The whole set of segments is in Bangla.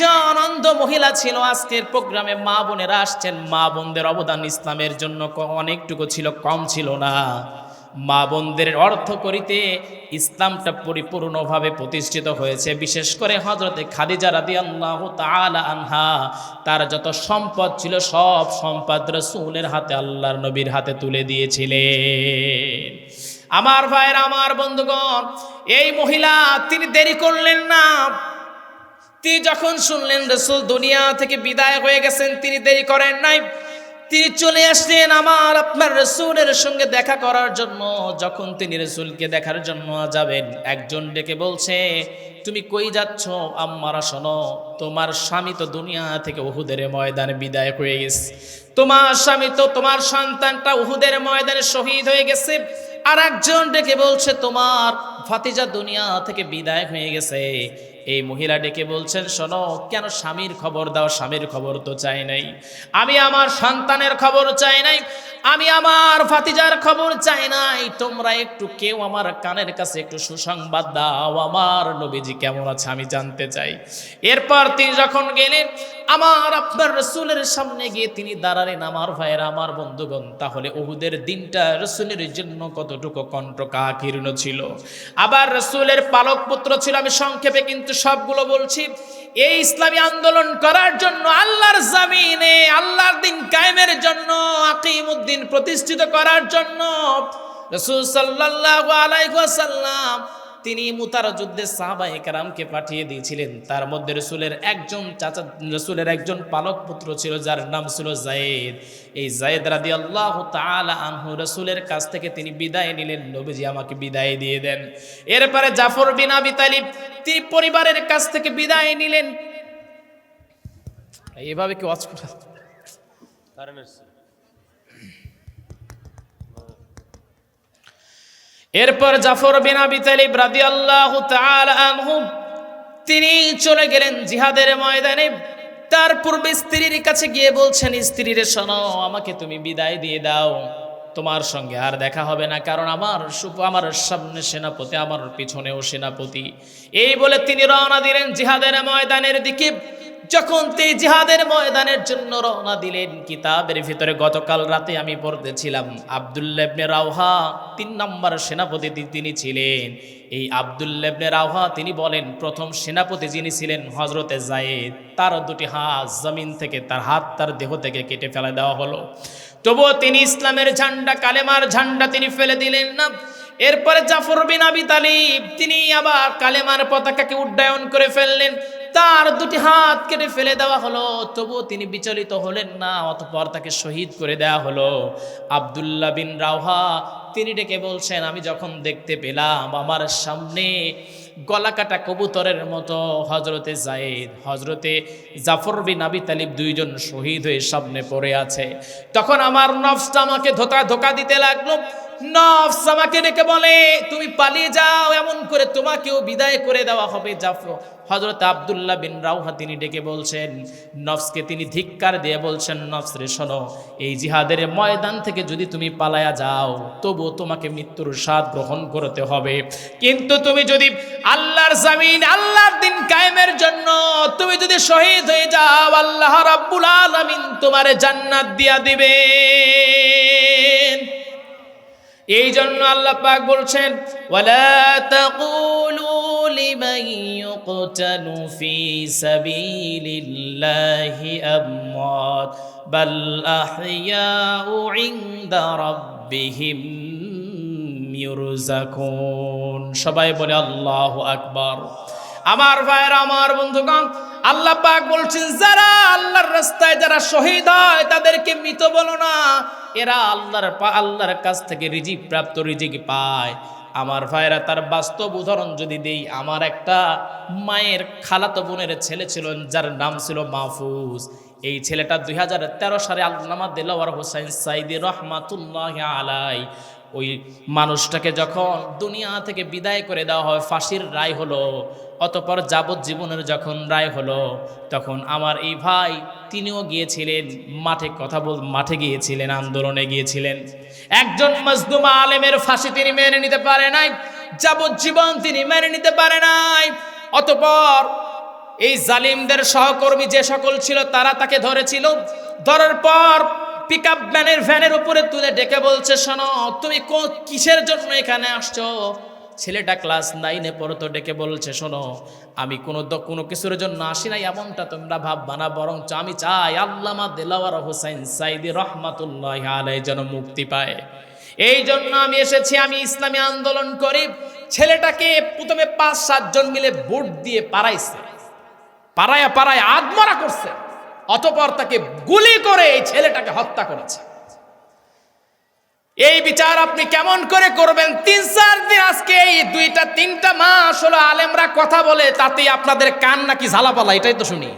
একজন অন্ধ মহিলা ছিল, আজকের প্রোগ্রামে মা বোনেরা আসছেন। মা বোনদের অবদান ইসলামের জন্য অনেকটুকু ছিল, কম ছিল না। মা বোনদের অর্থ করিতে ইসলামটা পরিপূর্ণভাবে প্রতিষ্ঠিত হয়েছে। বিশেষ করে হজরতে খাদিজা রাদি আল্লাহ আনহা, তার যত সম্পদ ছিল, সব সম্পদ রসুলের হাতে, আল্লাহর নবীর হাতে তুলে দিয়েছিলেন। আমার ভাইয়ের, আমার বন্ধুগণ, এই মহিলা, তিনি দেরি করলেন না। তিনি যখন শুনলেন রসুল দুনিয়া থেকে বিদায় হয়ে গেছেন, তিনি দেরি করেন নাই। তিনি চলে আসলেন আমার, আপনার রসুলের সঙ্গে দেখা করার জন্য। যখন তিনি রসুলকে দেখার জন্য যাবেন, একজন ডেকে বলছে, তুমি কই যাচ্ছ? আম্মারা, শোনো, তোমার স্বামী তো দুনিয়া থেকে উহুদের ময়দানে বিদায় হয়ে গেছে। তোমার স্বামী তো, তোমার সন্তানটা উহুদের ময়দানে শহীদ হয়ে গেছে। আর একজন ডেকে বলছে, তোমার ফাতিজা দুনিয়া থেকে বিদায় হয়ে গেছে। এই মহিলা ডেকে বলছেন, শোনো, কেন স্বামীর খবর দাও? স্বামীর খবর তো চাই নাই। আমি আমার সন্তানের খবর চাই নাই। আমি আমার ফাতিজার খবর চাই নাই। তোমরা একটু কেউ আমার কানের কাছে একটু সুসংবাদ দাও। আমার নবীজি কেমন আছে আমি জানতে চাই। এরপর তিনি যখন গেলেন আমার আপনার রসুলের সামনে গিয়ে তিনি দাঁড়ালেন, আমার ভাইয়ের, আমার বন্ধুগণ, তাহলে ওহুদের দিনটা রসুলের জন্য কতটুকু কণ্ঠকাকীর্ণ ছিল? আবার রসুলের পালক পুত্র ছিল, আমি সংক্ষেপে কিন্তু সবগুলো বলছি। এই ইসলামী আন্দোলন করার জন্য আল্লাহর জামিনে, আল্লাহর দিন কায়েমের জন্য, আকিমুদ্দিন প্রতিষ্ঠিত করার জন্য রসুল সাল্লাল্লাহু আলাইহি ওয়াসাল্লাম তিনি মুতার যুদ্ধে সাহাবাই কারামকে পাঠিয়ে দিয়েছিলেন। তার মধ্যে রসুলের একজন চাচা, রসুলের একজন পালক পুত্র ছিল, যার নাম ছিল জায়েদ। এই জায়েদ রাদি আল্লাহ তালা আনহু রসুলের কাছ থেকে তিনি বিদায় নিলেন। নবীজি আমাকে বিদায় দিয়ে দেন। এরপরে জাফর বিন আবি তালিব তিনি পরিবারের কাছ থেকে বিদায় নিলেন। এইভাবে কি ওয়াজ করা এরপর জাফর বিন আবি তালিব তাআলা আনহু, তিনি চলে গেলেন জিহাদের ময়দানে। তার পূর্বে স্ত্রীর কাছে গিয়ে বলছেন, স্ত্রীরে শোনো, আমাকে তুমি বিদায় দিয়ে দাও। তোমার সঙ্গে আর দেখা হবে না, কারণ আমার আমার সামনে সেনাপতি, আমার পিছনেও সেনাপতি। এই বলে তিনি রওনা দিলেন জিহাদের ময়দানের দিকে। যখন তিনি জিহাদের ময়দানের জন্য রওনা দিলেন, কিতাবের ভিতরে গতকাল রাতে আমি পড়তেছিলাম আবদুল্লাবনে রাওহা তিন নম্বর সেনাপতি তিনি ছিলেন। এই আবদুল্লাবনে রাওহা তিনি বলেন, প্রথম সেনাপতি যিনি ছিলেন হজরতে জায়েদ তার দুটি হাত জমিন থেকে, তার হাত তার দেহ থেকে কেটে ফেলে দেওয়া হলো। তবুও তিনি ইসলামের ঝান্ডা, কালেমার ঝান্ডা তিনি ফেলে দিলেন না। এরপরে জাফর বিন আবি তালিব, তিনি আবার কালেমার পতাকাকে উড্ডয়ন করে ফেললেন। তার দুটি হাত কেটে ফেলে দেওয়া হলো, তবুও তিনি বিচলিত হলেন না, অতপর তাকে শহীদ করে দেওয়া হলো। আবদুল্লাহ বিন রাওহা, তিনি ডেকে বলছেন, আমি যখন দেখতে পেলাম আমার সামনে গলা কাটা কবুতরের মতো হজরতে জায়েদ হজরতে জাফর বিন আবি তালিব দুইজন শহীদ হয়ে সামনে পড়ে আছে। তখন আমার নফসটা আমাকে ধোকা ধোকা দিতে লাগল। নফস আমাকে ডেকে বলে, তুমি পালিয়ে যাও, এমন করে তোমাকেও বিদায় করে দেওয়া হবে জাফর। হজরত আবদুল্লাহ বিন রাউহা তিনি ডেকে বলছেন, নফসকে তিনি ধিক্কার দিয়ে বলছেন, নফস রে, শোনো, এই জিহাদের ময়দান থেকে যদি তুমি পালায়া যাও তবু তোমাকে মৃত্যুর স্বাদ গ্রহণ করতে হবে। কিন্তু তুমি যদি আল্লাহর জামিন, আল্লাহর দিন কায়েমের জন্য তুমি যদি শহীদ হয়ে যাও, আল্লাহ রাব্বুল আলামিন তোমারে জান্নাত দিয়া দিবেন। এই জন্য আল্লাহ পাক বলছেন, ওয়ালা তাকুলু লিমান ইউকতালু ফি সাবিলিল্লাহি আমওয়াত, বাল আহইয়াউ ইনদা সবাই বলে, আল্লাহু আকবার। আমার ভাইয়ের, আমার বন্ধুগণ আল্লাহ পাক বলছেন, যারা আল্লাহর রাস্তায় যারা শহীদ হয়, তাদেরকে মৃত বলো না। এরা আল্লাহর আল্লাহর কাছ থেকে রিজিক প্রাপ্ত রিজিক পায়। আমার ভাইরা, তার বাস্তব উদাহরণ যদি দেই, আমার একটা মায়ের খালাতো বোনের ছেলে ছিল, যার নাম ছিল মাহফুজ। এই ছেলেটা দুই হাজার তেরো সালে আল্লামা দেলাওয়ার হোসাইন সাইদি রহমাতুল্লাহ আলাই ওই মানুষটাকে যখন দুনিয়া থেকে বিদায় করে দেওয়া হয়, ফাঁসির রায় হলো। অতপর যাবজ্জীবনের যখন রায় হলো, তখন আমার এই ভাই তিনিও গিয়েছিলেন, মাঠে কথা বল, মাঠে গিয়েছিলেন, আন্দোলনে গিয়েছিলেন। একজন মজদুম আলেমের ফাঁসি তিনি মেনে নিতে পারে নাই, যাবজ্জীবন তিনি মেনে নিতে পারে নাই। অতপর এই জালিমদের সহকর্মী যে সকল ছিল, তারা তাকে ধরেছিল। ধরার পর পিক আপ ভ্যানের ভ্যানের উপরে তুলে ডেকে বলছে, শোনো, তুমি কিসের জন্য এখানে আসছো? ছেলেটা ক্লাস নাইনে পড়তো ডেকে বলছে, শোনো, আমি কোনো কোনো কিছুর জন্য আসি নাই, এমনটা তোমরা ভাববা না, বরঞ্চ আমি চাই আল্লামা দেলাওয়ার হোসেন সাইদি রহমাতুল্লাহ আলাই যেন মুক্তি পায়। এই জন্য আমি এসেছি, আমি ইসলামী আন্দোলন করি। ছেলেটাকে প্রথমে পাঁচ সাতজন মিলে বুট দিয়ে পারাইছে পাড়ায় পাড়ায় আদমরা করছে। অতপর তাকে গুলি করে এই ছেলেটাকে হত্যা করেছে। এই বিচার আপনি কেমন করে করবেন? তিন চার দিন আজকে এই দুইটা, তিনটা মাস হলো আলেমরা কথা বলে, তাতেই আপনাদের কান নাকি ঝালাপালা, এটাই তো শুনি।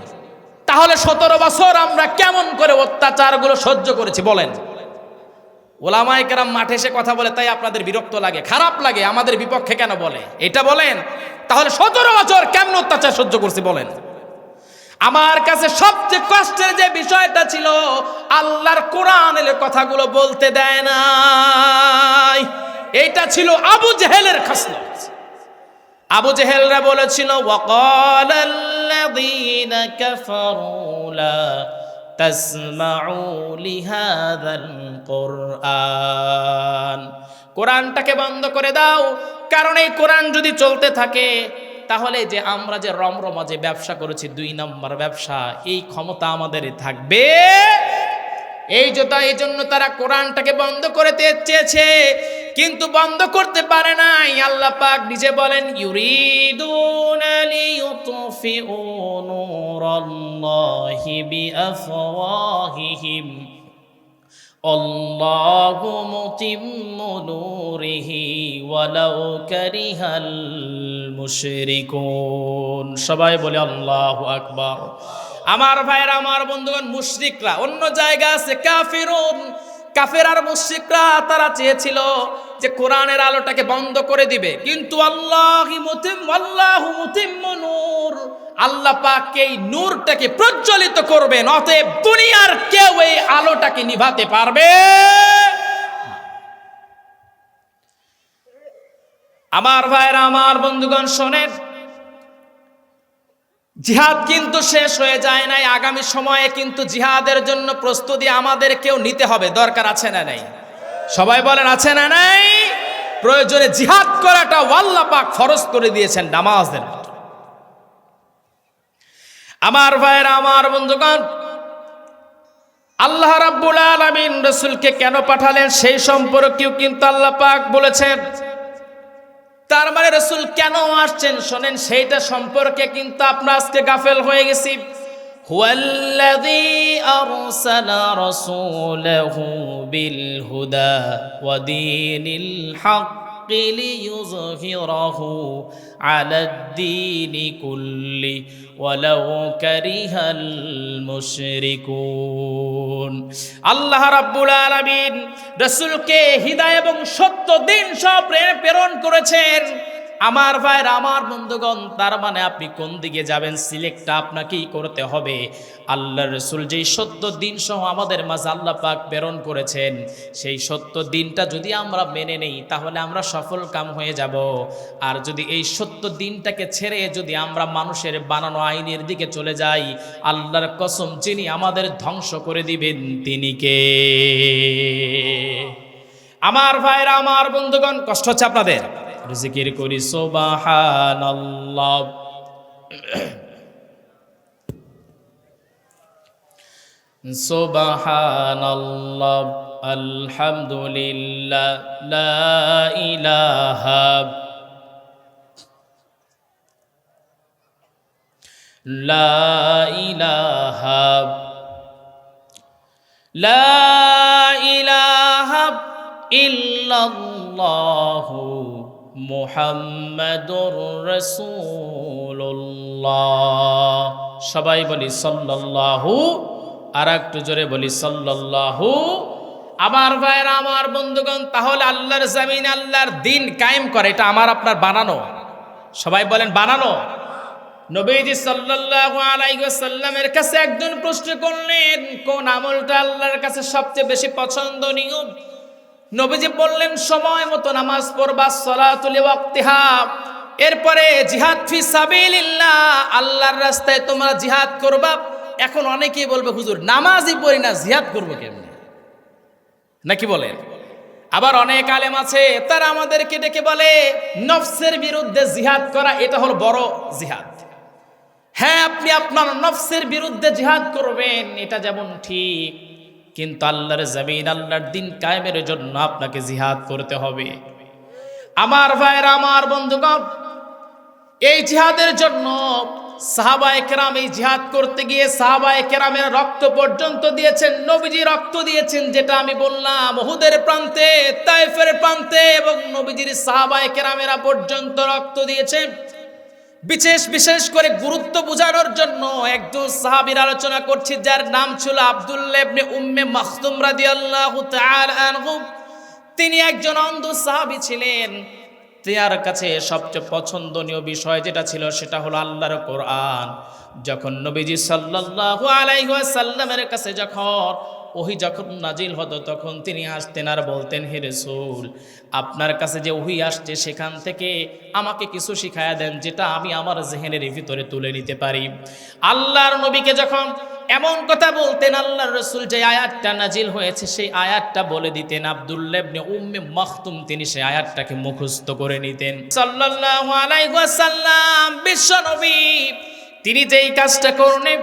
তাহলে সতেরো বছর আমরা কেমন করে অত্যাচারগুলো সহ্য করেছি, বলেন। ওলামাই কেরাম মাঠে এসে কথা বলে, তাই আপনাদের বিরক্ত লাগে, খারাপ লাগে, আমাদের বিপক্ষে কেন বলে? এটা বলেন। তাহলে সতেরো বছর কেমন অত্যাচার সহ্য করছি, বলেন। আমার কাছে সবচেয়ে কষ্টের যে বিষয়টা ছিল, আল্লাহর কোরআনের কথাগুলো বলতে দেয় নাই। এটা ছিল আবু জেহেলের খাসলত আবু জেহেলরা বলেছিল, ওয়াকাল আল্লাযীনা কাফারু লা কুরআন। কোরআনটাকে বন্ধ করে দাও, কারণ এই কোরআন যদি চলতে থাকে তাহলে যে আমরা যে রমরমা যে ব্যবসা করেছি, দুই নম্বর ব্যবসা, এই ক্ষমতা আমাদের থাকবে। এই জোতা, এই জন্য তারা কোরআনটাকে বন্ধ করে চেয়েছে, কিন্তু বন্ধ করতে পারে নাই। আল্লাহ পাক নিজে বলেন, ইউরিদুন লিইউতফিউ নূরাল্লাহি বিআফওয়াহিহিম। আল্লাহু মুতিম্মু নূরিহি ওয়ালাউ কারিহাল মুশরিকুন। সবাই বলে, আল্লাহ আকবার। আমার ভাইরা আমার বন্ধুগণ, মুশরিকরা, অন্য জায়গা আছে, কাফিরুন। কাফের আর মুশরিকরা, তারা চেয়েছিল যে কোরআনের আলোটাকে বন্ধ করে দিবে। কিন্তু আল্লাহ আল্লাহ নূর। আল্লাহ পাক এই নূরটাকে প্রজ্বলিত করবেন, অতএব দুনিয়ার কেউ এই আলোটাকে নিভাতে পারবে। আমার ভাইরা, আমার বন্ধুগণ, শোনেন। জিহাদ কিন্তু শেষ হয়ে যায় নাই। আগামী সময়ে কিন্তু জিহাদের জন্য প্রস্তুতি আমাদের কেউ নিতে হবে। দরকার আছে না নাই? সবাই বলেন, আছে না নাই? প্রয়োজনে জিহাদ করাটা ওয়াল্লা পাক ফরজ করে দিয়েছেন নামাজদের আমার ভাইয়েরা আমার বন্ধুগণ, আল্লাহ রাব্বুল আলামিন রসুলকে কেন পাঠালেন সেই সম্পর্কেও কিন্তু আল্লাহ পাক বলেছেন। তার মানে রসুল কেন আসছেন? শোনেন, সেইটা সম্পর্কে কিন্তু আপনার আজকে গাফেল হয়ে গেছি। হুয়াল্লাযী হুদা ওয়া দীনিল লিইয়ুযহিরাহু আলাদ দীনি কুল্লি ওয়ালাউ কারিহাল মুশরিকুন আল্লাহ রাব্বুল আলামিন রাসূলকে হৃদয় এবং সত্য দিন সব প্রেরণ করেছেন। আমার ভাইয়ের, আমার বন্ধুগণ, তার মানে আপনি কোন দিকে যাবেন সিলেক্টটা আপনাকেই করতে হবে। আল্লাহ রসুল যেই সত্য দিন সহ আমাদের মাঝে আল্লাহ পাক প্রেরণ করেছেন, সেই সত্য দিনটা যদি আমরা মেনে নেই, তাহলে আমরা সফল কাম হয়ে যাব। আর যদি এই সত্য দিনটাকে ছেড়ে যদি আমরা মানুষের বানানো আইনের দিকে চলে যাই, আল্লাহর কসম যিনি আমাদের ধ্বংস করে দিবেন, তিনি কে? আমার ভাইরা আমার বন্ধুগণ, কষ্ট হচ্ছে আপনাদের? জিকির করি সোবাহানাল্লাহ সোবাহানাল্লাহ আলহামদুলিল্লাহ লা ইলাহা লা ইলাহা লা মুহাম্মাদুর রাসূলুল্লাহ। সবাই বলি সাল্লাল্লাহু, আর একটু জোরে বলি সাল্লাল্লাহু। আমার ভাইয়েরা, আমার বন্ধুগণ, তাহলে আল্লাহর জামিন, আল্লাহর দিন কায়েম করে, এটা আমার, আপনার বানানো। সবাই বলেন বানানো। নবীজি সাল্লাল্লাহু আলাইহি ওয়াসাল্লামের কাছে একজন প্রশ্ন করলেন, কোন আমলটা আল্লাহর কাছে সবচেয়ে বেশি পছন্দনীয়? নবীজি বললেন, সময় মতো নামাজ পড়বা, সলাতুল ওয়াক্তিহা। এরপরে জিহাদ ফি সাবিলিল্লাহ, আল্লাহর রাস্তায় তোমরা জিহাদ করবা। এখন অনেকেই বলবে, হুজুর, নামাজই পড়ি না, জিহাদ করব কেমনে? নাকি বলেন? আবার অনেক আলেম আছে, তারা আমাদেরকে ডেকে বলে, নফসের বিরুদ্ধে জিহাদ করা, এটা হলো বড় জিহাদ। হ্যাঁ আপনি আপনার নফসের বিরুদ্ধে জিহাদ করবেন, এটা যেমন ঠিক কিন্তু আল্লাহর জমিন, আল্লাহর দিন কায়েমের জন্য আপনাকে জিহাদ করতে হবে। আমার ভাইয়েরা, আমার বন্ধুগণ, এই জিহাদের জন্য সাহাবায়ে কেরাম এই জিহাদ করতে গিয়ে সাহাবায়ে কেরামের রক্ত পর্যন্ত দিয়েছেন, নবীজি রক্ত দিয়েছেন, যেটা আমি বললাম ওহুদের প্রান্তে, তাইফের প্রান্তে, এবং নবীজির সাহাবায়ে কেরামেরা পর্যন্ত রক্ত দিয়েছেন। বিশেষ বিশেষ করে গুরুত্ব বোঝানোর জন্য একজন সাহাবীর আলোচনা করছি, যার নাম ছিল আব্দুল্লাহ ইবনে উম্মে মাখতুম রাদিয়াল্লাহু তাআলা আনহু। তিনি একজন অন্ধ সাহাবী ছিলেন। তার কাছে সবচেয়ে পছন্দনীয় বিষয় যেটা ছিল সেটা হলো আল্লাহর কোরআন। যখন নবীজি সাল্লাল্লাহু আলাইহি ওয়াসাল্লামের কাছে যখন ওহি যখন নাজিল হতো, তখন তিনি আসতেন আর বলতেন, হে রসুল, আপনার কাছে যে ওহি আসছে সেখান থেকে আমাকে কিছু শিখায়া দেন, যেটা আমি আমার জেহেনের ভিতরে তুলে নিতে পারি। আল্লাহর নবীকে যখন এমন কথা বলতেন, আল্লাহর রসুল যে আয়াতটা নাজিল হয়েছে, সেই আয়াতটা বলে দিতেন আব্দুল্লাবনে উম্মে মখতুম তিনি সেই আয়াতটাকে মুখস্থ করে নিতেন। ওয়াসাল্লাম, বিশ্ব নবী, তিনি যেই কাজটা করলেন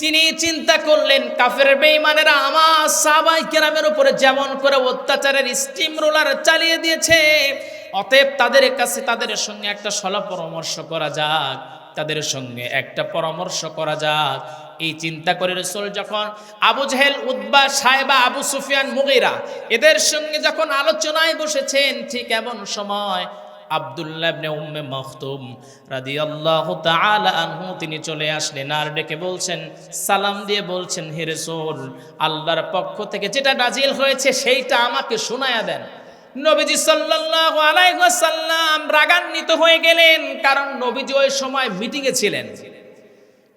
তিনি চিন্তা করলেন, কাফের বেঈমানেরা আমার সাহাবাই কেরামের উপরে যেমন করে অত্যাচারের স্টিম রোলার চালিয়ে দিয়েছে, অতএব তাদের কাছে তাদের সঙ্গে একটা সল পরামর্শ করা যাক, তাদের সঙ্গে একটা পরামর্শ করা যাক। এই চিন্তা করে রসুল যখন আবু জাহেল উদ্বা সাহেবা আবু সুফিয়ান, মুগিরা এদের সঙ্গে যখন আলোচনায় বসেছেন, ঠিক এমন সময় আব্দুল্লাহ ইবনে উম্মে মাখতুম রাদিয়াল্লাহু তাআলা আনহু, তিনি চলে আসলেন আর ডেকে বলছেন, সালাম দিয়ে বলছেন, হে রাসূল, আল্লাহর পক্ষ থেকে যেটা নাজিল হয়েছে সেইটা আমাকে শোনায়া দেন। নবীজি সাল্লাল্লাহু আলাইহি ওয়াসাল্লাম রাগান্বিত হয়ে গেলেন, কারণ নবীজি ওই সময় মিটিংয়ে ছিলেন।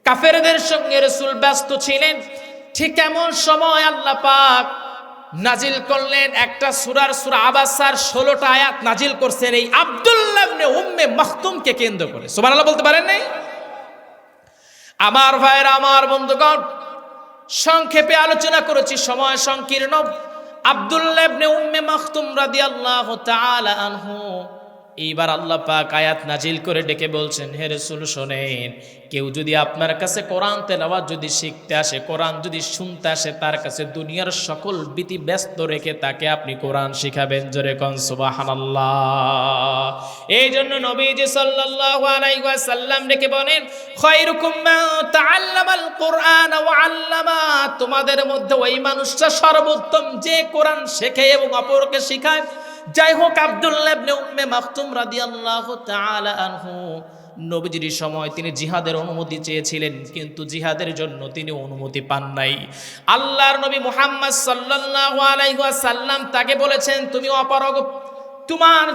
কাফেরদের সঙ্গে রসুল ব্যস্ত ছিলেন। ঠিক এমন সময় আল্লাহ পাক নাজিল করলেন একটা সুরার সুরা আবাসার ষোলোটা আয়াত নাজিল করছেন এই আব্দুল্লাহ ইবনে উম্মে মাখতুমকে কেন্দ্র করে। সুবহানাল্লাহ বলতে পারেন নাই? আমার ভাইয়ের, আমার বন্ধুগণ, সংক্ষেপে আলোচনা করেছি, সময় সংকীর্ণ। আব্দুল্লাহ উম্মে উম্মে রাদি রাদিয়াল্লাহু তাআলা আনহু এইবার আল্লাহ পাক আয়াত নাজিল করে ডেকে বলছেন, হে রসুল, শোনেন, কেউ যদি আপনার কাছে কোরআন তেলাওয়াত যদি শিখতে আসে, কোরআন যদি শুনতে আসে, তার কাছে দুনিয়ার সকল বিধি ব্যস্ত রেখে তাকে আপনি কোরআন শিখাবেন। জোরে কন, সুবহানাল্লাহ। এই জন্য নবীজি সাল্লাল্লাহু আলাইহি ওয়াসাল্লাম ডেকে বলেন খায়রুকুম মান তাআল্লামাল কোরআন ওয়া আল্লামা। তোমাদের মধ্যে ওই মানুষটা সর্বোত্তম যে কোরআন শেখে এবং অপরকে শেখায়। যাই হোক আব্দুল্লাহ নবীজির সময় তিনি জিহাদের অনুমতি চেয়েছিলেন, কিন্তু জিহাদের জন্য তিনি অনুমতি পান নাই। আল্লাহর নবী মুহাম্মদ সাল্লাল্লাহু আলাইহি ওয়াসাল্লাম তাকে বলেছেন, তুমি অপারগ তোমার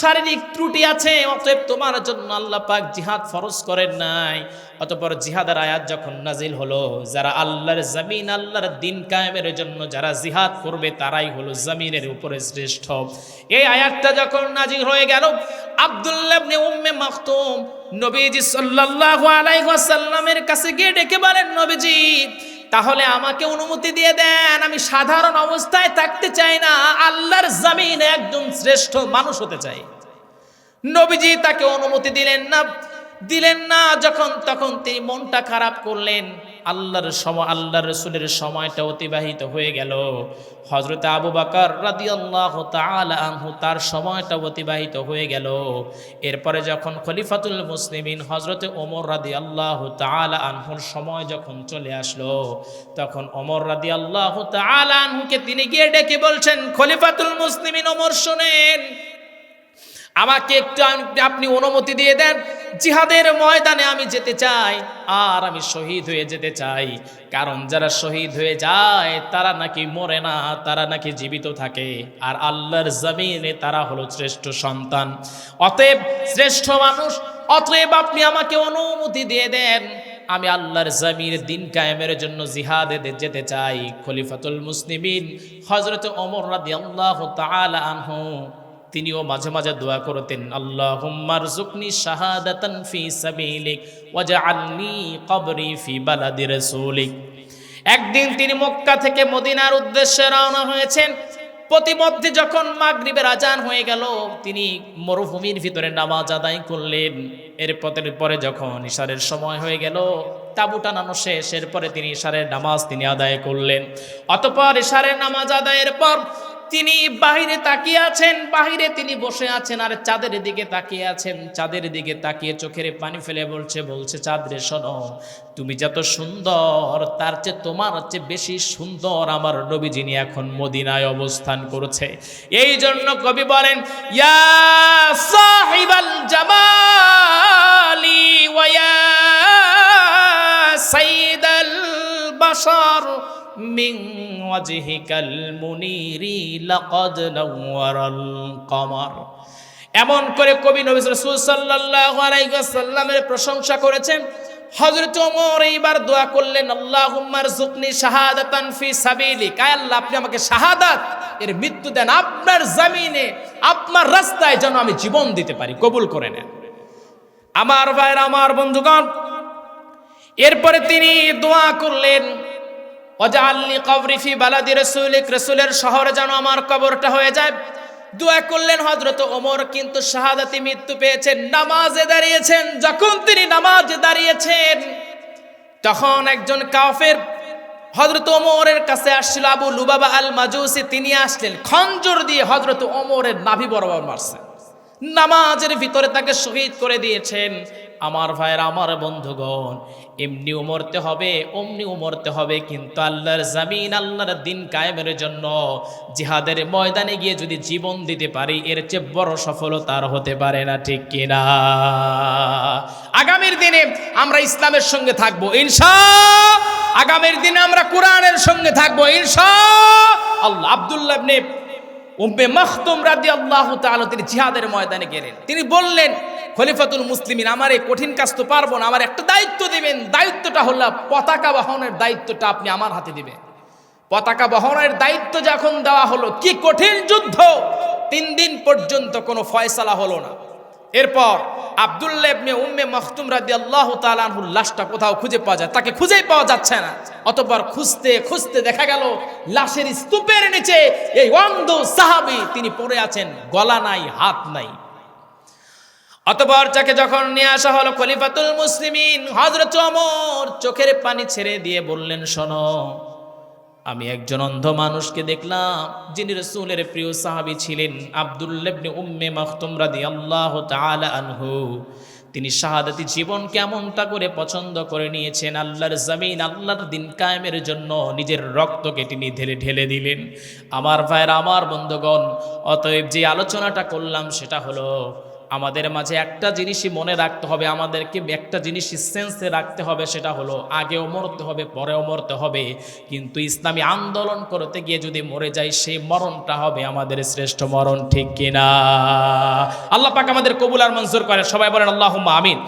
শারীরিক ত্রুটি আছে, অতএব তোমার জন্য আল্লাহ পাক জিহাদ ফরজ করেন নাই। অতপর জিহাদের আয়াত যখন নাজিল হলো, যারা আল্লাহর জমিন, আল্লাহর দিন কায়েমের জন্য যারা জিহাদ করবে, তারাই হলো জমিনের উপরে শ্রেষ্ঠ। এই আয়াতটা যখন নাজিল হয়ে গেল, আব্দুল্লাহ উম্মে মাকতুম নবীজি সাল্লাল্লাহু আলাইহি ওয়াসাল্লামের কাছে গিয়ে ডেকে বলেন, নবীজি তাহলে আমাকে অনুমতি দিয়ে দেন, আমি সাধারণ অবস্থায় থাকতে চাই না, আল্লাহর জামিন একজন শ্রেষ্ঠ মানুষ হতে চাই। নবীজি তাকে অনুমতি দিলেন না দিলেন না, যখন তখন তিনি মনটা খারাপ করলেন। আল্লাহর সময় আল্লাহর রসুলের সময়টা অতিবাহিত হয়ে গেল। হজরত আবু বাকর রাদি আল্লাহ আনহু তার সময়টা অতিবাহিত হয়ে গেল। এরপরে যখন খলিফাতুল মুসলিমিন হজরতে ওমর রাদি আল্লাহ তালা আনহুর সময় যখন চলে আসলো, তখন ওমর রাদি আল্লাহ তালা আনহুকে তিনি গিয়ে ডেকে বলছেন, খলিফাতুল মুসলিমিন, ওমর শোনেন। আমাকে একটু আপনি অনুমতি দিয়ে দেন। জিহাদের ময়দানে আমি যেতে চাই, আর আমি শহীদ হয়ে যেতে চাই। কারণ যারা শহীদ হয়ে যায়, তারা নাকি মরে না, তারা নাকি জীবিত থাকে। আর আল্লাহর জমিনে তারা হলো শ্রেষ্ঠ সন্তান। অতএব শ্রেষ্ঠ মানুষ, অতএব আপনি আমাকে অনুমতি দিয়ে দেন, আমি আল্লাহর জমির দিন কায়েমের জন্য জিহাদে যেতে চাই। খলিফাতুল মুসলিমিন হজরত ওমর রাদি আল্লাহ তাআলা আনহু তিনিও মাঝে মাঝে দোয়া করতেন আল্লাহুম্মার জুকনি শাহাদাতান ফি সাবিলিক ওয়াজআলনি কবরি ফি বালাদি রাসূলিক। একদিন তিনি মক্কা থেকে মদিনার উদ্দেশ্যে রওনা হয়েছেন। প্রতিমধ্যে যখন মাগরিবের আজান হয়ে গেল, তিনি মরুভূমির ভিতরে নামাজ আদায় করলেন। এর পথের পরে যখন ইশারের সময় হয়ে গেল, তাবু টানানো শেষ, এরপরে তিনি ইশারের নামাজ তিনি আদায় করলেন। অতপর ইশারের নামাজ আদায়ের পর তিনি বাহিরে তাকিয়ে আছেন, বাহিরে তিনি বসে আছেন, আর চাঁদের দিকে তাকিয়ে আছেন। চাঁদের দিকে তাকিয়ে চোখের পানি ফেলে বলছে বলছে চাঁদ রে শোনো, তুমি যত সুন্দর, তার চেয়ে তোমার চেয়ে বেশি সুন্দর আমার নবী যিনি এখন মদিনায় অবস্থান করেছে। এই জন্য কবি বলেন, ইয়া সাহিবাল জামালি ওয়া সাইদাল বাশার। মিন ওয়াজহিকাল মুনিরি লাকাদ নাওয়ারাল কমার। এমন করে কবি নবী সাল্লাল্লাহু আলাইহি ওয়াসাল্লামের প্রশংসা করেছেন, হযরত ওমর এইবার দোয়া করলেন আল্লাহুম্মার জুকনি শাহাদাতান ফি সাবিলিক। আয় আল্লাহ, আপনি আমাকে শাহাদাত, এর মৃত্যু দেন আপনার জমিনে, আপনার রাস্তায় যেন আমি জীবন দিতে পারি। কবুল করে নেন। আমার ভাইরা আমার বন্ধুগণ, এরপরে তিনি দোয়া করলেন অজাল্লি কবরি ফি বালাদি রসুলিক, রসুলের শহরে যেন আমার কবরটা হয়ে যায়। দোয়া করলেন হজরত ওমর, কিন্তু শাহাদাতি মৃত্যু পেয়েছেন। নামাজে দাঁড়িয়েছেন, যখন তিনি নামাজে দাঁড়িয়েছেন, তখন একজন কাফের হজরত ওমরের কাছে আসছিল, আবু লুবাবা আল মাজুসি তিনি আসলেন, খঞ্জর দিয়ে হজরত ওমরের নাভি বরাবর মারছেন নামাজের ভিতরে তাকে শহীদ করে দিয়েছেন। আমার ভাইয়ের, আমার বন্ধুগণ, এমনিও মরতে হবে, অমনিও মরতে হবে, কিন্তু আল্লাহর জামিন, আল্লাহর দিন কায়েমের জন্য জিহাদের ময়দানে গিয়ে যদি জীবন দিতে পারি, এর চেয়ে বড় সফলতা আর হতে পারে না, ঠিক কিনা আগামীর দিনে আমরা ইসলামের সঙ্গে থাকব, ইনশা, আগামীর দিনে আমরা কোরআনের সঙ্গে থাকব, ইনশা, আল্লাহ, আব্দুল্লাহ উম্মে মাখতুম রাদিয়াল্লাহু তাআলা, তিনি জিহাদের ময়দানে গেলেন। তিনি বললেন খলিফাতুল মুসলিমিন, আমার এই কঠিন কাজ তো পারব না, আমার একটা দায়িত্ব দিবেন। দায়িত্বটা হলো পতাকা বহনের দায়িত্বটা আপনি আমার হাতে দিবেন। পতাকা বহনের দায়িত্ব যখন দেওয়া হলো, কি কঠিন যুদ্ধ! তিন দিন পর্যন্ত কোনো ফয়সালা হলো না। এরপর আব্দুল্লাহ ইবনে উম্মে মখতুম রাদিয়াল্লাহু তাআলা আনহুর লাশটা কোথাও খুঁজে পাওয়া যায়, তাকে খুঁজেই পাওয়া যাচ্ছে না। অতঃপর খুঁজতে খুঁজতে দেখা গেল, লাশের স্তূপের নিচে এই অন্ধ সাহাবী, তিনি পড়ে আছেন, গলা নাই, হাত নাই। অতপর যাকে যখন নিয়ে আসা হলো খলিফাতুল মুসলিমিন হজরত ওমর চোখের পানি ছেড়ে দিয়ে বললেন, শোনো, আমি একজন অন্ধ মানুষকে দেখলাম যিনি রসুলের প্রিয় সাহাবী ছিলেন আব্দুল্লেবনে উম্মে মাখতুম রাদি আল্লাহ আনহু। তিনি শাহাদাতি জীবন কেমনটা করে পছন্দ করে নিয়েছেন। আল্লাহর জমিন, আল্লাহর দিন কায়েমের জন্য নিজের রক্তকে তিনি ঢেলে ঢেলে দিলেন। আমার ভাইয়ের, আমার বন্ধুগণ, অতএব যে আলোচনাটা করলাম সেটা হলো আমাদের মাঝে একটা জিনিসই মনে রাখতে হবে, আমাদেরকে একটা জিনিসই সেন্সে রাখতে হবে, সেটা হলো আগেও মরতে হবে, পরেও মরতে হবে। কিন্তু ইসলামী আন্দোলন করতে গিয়ে যদি মরে যাই, সেই মরণটা হবে আমাদের শ্রেষ্ঠ মরণ, ঠিক কিনা? আল্লাহ পাক আমাদের কবুল আর মঞ্জুর করে সবাই বলেন আল্লাহ আমিন।